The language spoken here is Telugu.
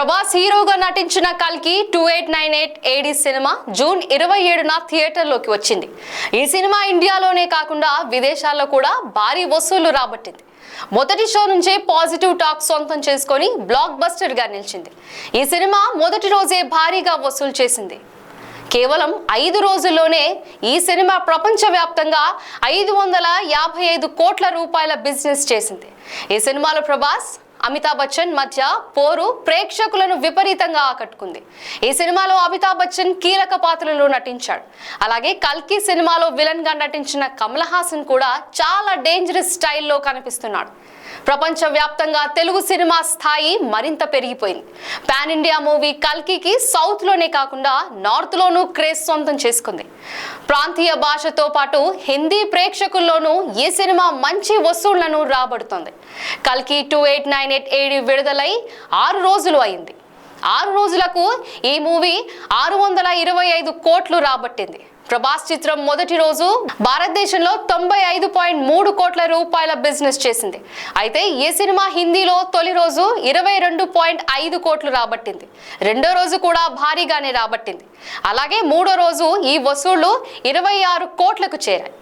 ప్రభాస్ హీరోగా నటించిన కల్కి two eight nine eight AD cinema June ఇరవై ఏడున థియేటర్లోకి వచ్చింది. ఈ సినిమా ఇండియాలోనే కాకుండా విదేశాల్లో కూడా భారీ వసూళ్ళు రాబట్టింది. మొదటి షో నుంచే పాజిటివ్ టాక్ సొంతం చేసుకొని బ్లాక్ బస్టర్గా నిలిచింది. ఈ సినిమా మొదటి రోజే భారీగా వసూలు చేసింది. కేవలం ఐదు రోజుల్లోనే ఈ సినిమా ప్రపంచవ్యాప్తంగా ఐదు వందల యాభై ఐదు కోట్ల రూపాయల బిజినెస్ చేసింది. ఈ సినిమాలో ప్రభాస్ అమితాబ్ బచ్చన్ మధ్య పోరు ప్రేక్షకులను విపరీతంగా ఆకట్టుకుంది. ఈ సినిమాలో అమితాబ్ బచ్చన్ కీలక పాత్రలో నటించాడు. అలాగే కల్కి సినిమాలో విలన్గా నటించిన కమల్ హాసన్ కూడా చాలా డేంజరస్ స్టైల్లో కనిపిస్తున్నాడు. ప్రపంచవ్యాప్తంగా తెలుగు సినిమా స్థాయి మరింత పెరిగిపోయింది. పాన్ ఇండియా మూవీ కల్కికి సౌత్లోనే కాకుండా నార్త్ లోనూ క్రేజ్ సొంతం చేసుకుంది. ప్రాంతీయ భాషతో పాటు హిందీ ప్రేక్షకుల్లోనూ ఈ సినిమా మంచి వసూళ్ళను రాబడుతోంది. కల్కి two eight nine eight AD విడుదలై ఆరు రోజులు అయింది. ఆరు రోజులకు ఈ మూవీ ఆరు వందల ఇరవై ఐదు కోట్లు రాబట్టింది. ప్రభాస్ చిత్రం మొదటి రోజు భారతదేశంలో తొంభై ఐదు పాయింట్ మూడు కోట్ల రూపాయల బిజినెస్ చేసింది. అయితే ఈ సినిమా హిందీలో తొలి రోజు ఇరవై రెండు పాయింట్ ఐదు కోట్లు రాబట్టింది. రెండో రోజు కూడా భారీగానే రాబట్టింది. అలాగే మూడో రోజు ఈ వసూళ్ళు ఇరవై ఆరు కోట్లకు చేరాయి.